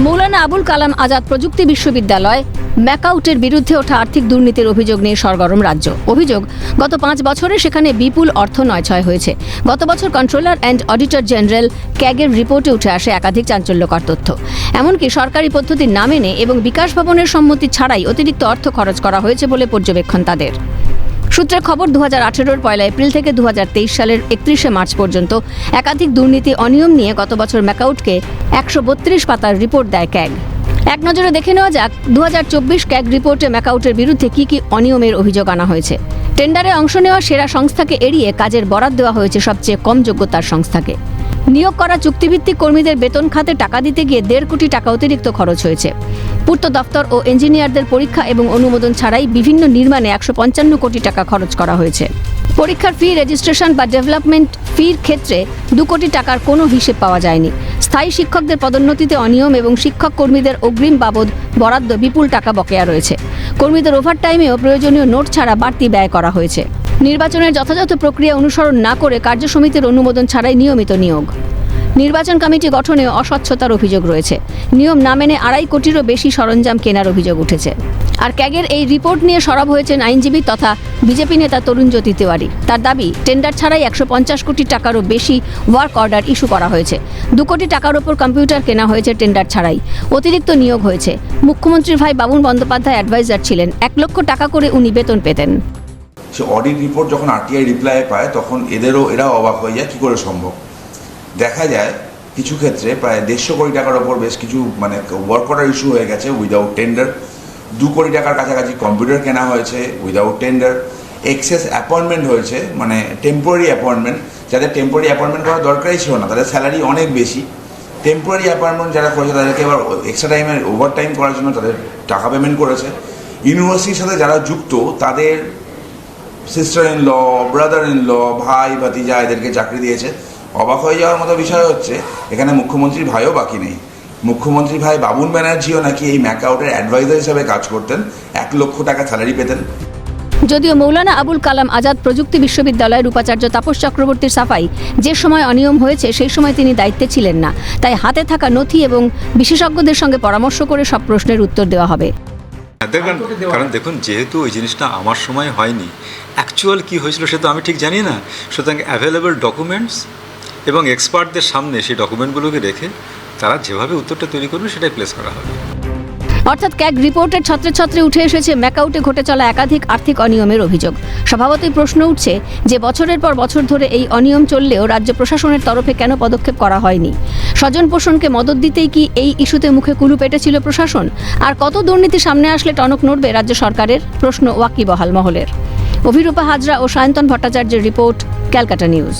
মৌলানা আবুল কালাম আজাদ প্রযুক্তি বিশ্ববিদ্যালয় ম্যাকাউটের বিরুদ্ধে ওঠা আর্থিক দুর্নীতির অভিযোগ নিয়ে সরগরম রাজ্য। অভিযোগ, গত পাঁচ বছরে সেখানে বিপুল অর্থ নয়ছয় হয়েছে। গত বছর কন্ট্রোলার অ্যান্ড অডিটর জেনারেল ক্যাগের রিপোর্টে উঠে আসে একাধিক চাঞ্চল্যকর তথ্য। এমনকি সরকারি পদ্ধতি না মেনে এবং বিকাশ ভবনের সম্মতি ছাড়াই অতিরিক্ত অর্থ খরচ করা হয়েছে বলে পর্যবেক্ষণ তাদের। সূত্রের খবর দু হাজার আঠেরোর পয়লা এপ্রিল থেকে দু হাজার তেইশ সালের একত্রিশে মার্চ পর্যন্ত একাধিক দুর্নীতি অনিয়ম নিয়ে গত বছর ম্যাকাউটকে একশো বত্রিশ পাতার রিপোর্ট দেয় ক্যাগ। এক নজরে দেখে নেওয়া যাক দু হাজার চব্বিশ ক্যাগ রিপোর্টে ম্যাকাউটের বিরুদ্ধে কি কি অনিয়মের অভিযোগ আনা হয়েছে। টেন্ডারে অংশ নেওয়া সেরা সংস্থাকে এড়িয়ে কাজের বরাদ দেওয়া হয়েছে সবচেয়ে কম যোগ্যতার সংস্থাকে। নিয়োগ করা চুক্তিভিত্তিক কর্মীদের বেতন খাতে টাকা দিতে গিয়ে দেড় কোটি টাকা অতিরিক্ত খরচ হয়েছে। পূর্ত দফতর ও ইঞ্জিনিয়ারদের পরীক্ষা এবং অনুমোদন ছাড়াই বিভিন্ন নির্মাণে একশো পঞ্চান্ন কোটি টাকা খরচ করা হয়েছে। পরীক্ষার ফি, রেজিস্ট্রেশন বা ডেভেলপমেন্ট ফির ক্ষেত্রে দু কোটি টাকার কোনো হিসেব পাওয়া যায়নি। স্থায়ী শিক্ষকদের পদোন্নতিতে অনিয়ম এবং শিক্ষক কর্মীদের অগ্রিম বাবদ বরাদ্দ বিপুল টাকা বকেয়া রয়েছে। কর্মীদের ওভারটাইমেও প্রয়োজনীয় নোট ছাড়া বাড়তি ব্যয় করা হয়েছে। নির্বাচনের যথাযথ প্রক্রিয়া অনুসরণ না করে কার্যসমিতির অনুমোদন ছাড়াই নিয়মিত নিয়োগ। নির্বাচন কমিটি গঠনে অস্বচ্ছতার অভিযোগ রয়েছে। নিয়ম না মেনে আড়াই কোটিরও বেশি সরঞ্জাম কেনার অভিযোগ উঠেছে। আর ক্যাগের এই রিপোর্ট নিয়ে সরব হয়েছেন আইনজীবী তথা বিজেপি নেতা তরুণ জ্যোতি তিওয়ারি। তার দাবি, টেন্ডার ছাড়াই একশো পঞ্চাশ কোটি টাকারও বেশি ওয়ার্ক অর্ডার ইস্যু করা হয়েছে। দু কোটি টাকার ওপর কম্পিউটার কেনা হয়েছে টেন্ডার ছাড়াই। অতিরিক্ত নিয়োগ হয়েছে। মুখ্যমন্ত্রীর ভাই বাবুন বন্দ্যোপাধ্যায় অ্যাডভাইজার ছিলেন। এক লক্ষ টাকা করে উনি বেতন পেতেন। সে অডিট রিপোর্ট যখন আরটিআই রিপ্লাই পায়, তখন এদেরও, এরাও অবাক হয়ে যায়, কী করে সম্ভব? দেখা যায় কিছু ক্ষেত্রে প্রায় দেড়শো কোটি টাকার ওপর বেশ কিছু মানে ওয়ার্ক অর্ডার ইস্যু হয়ে গেছে উইদাউট টেন্ডার দু কোটি টাকার কাছাকাছি কম্পিউটার কেনা হয়েছে উইদাউট টেন্ডার এক্সেস অ্যাপয়েন্টমেন্ট হয়েছে মানে টেম্পোরারি অ্যাপয়েন্টমেন্ট যাদের টেম্পোরারি অ্যাপয়েন্টমেন্ট করার দরকারই ছিল না, তাদের স্যালারি অনেক বেশি। টেম্পোরারি অ্যাপয়েন্টমেন্ট যারা করেছে, তাদেরকে এবার এক্সট্রা টাইমের ওভার টাইম করার জন্য তাদের টাকা পেমেন্ট করেছে। ইউনিভার্সিটির সাথে যারা যুক্ত, তাদের sister in law brother in law ভাই ভাতিজা এদেরকে চাকরি দিয়েছে। অবাক হয়ে যাওয়ার মতো বিষয় হচ্ছে এখানে মুখ্যমন্ত্রীর ভাইও বাকি নেই। মুখ্যমন্ত্রী ভাই বাবুন ব্যানার্জিও নাকি এই ম্যাকআউটের অ্যাডভাইজার হিসেবে কাজ করতেন এক লক্ষ টাকা স্যালারি পেতেন। যদিও মৌলানা আবুল কালাম আজাদ প্রযুক্তি বিশ্ববিদ্যালয়ের উপাচার্য তাপস চক্রবর্তীর সাফাই যে সময় অনিয়ম হয়েছে সেই সময় তিনি দায়িত্বে ছিলেন না। তাই হাতে থাকা নথি এবং বিশেষজ্ঞদের সঙ্গে পরামর্শ করে সব প্রশ্নের উত্তর দেওয়া হবে। হ্যাঁ, দেখবেন কারণ দেখুন যেহেতু ওই জিনিসটা আমার সময় হয়নি অ্যাকচুয়াল কি হয়েছিল সে তো আমি ঠিক জানি না। সুতরাং অ্যাভেলেবল ডকুমেন্টস এবং এক্সপার্টদের সামনে সেই ডকুমেন্টগুলোকে রেখে তারা যেভাবে উত্তরটা তৈরি করবে সেটাই প্লেস করা হবে। অর্থাৎ ক্যাগ রিপোর্টের ছত্রে উঠে এসেছে ম্যাকাউটে ঘটে চলা একাধিক আর্থিক অনিয়মের অভিযোগ। স্বভাবতই প্রশ্ন উঠছে যে বছরের পর বছর ধরে এই অনিয়ম চললেও রাজ্য প্রশাসনের তরফে কেন পদক্ষেপ করা হয়নি? স্বজন পোষণকে মদত দিতেই কি এই ইস্যুতে মুখে কুলু পেটেছিল প্রশাসন? আর কত দুর্নীতি সামনে আসলে টনক নড়বে রাজ্য সরকারের? প্রশ্ন ওয়াকিবহাল মহলের। অভিরূপা হাজরা ও সায়ন্তন ভট্টাচার্যের রিপোর্ট ক্যালকাটা নিউজ।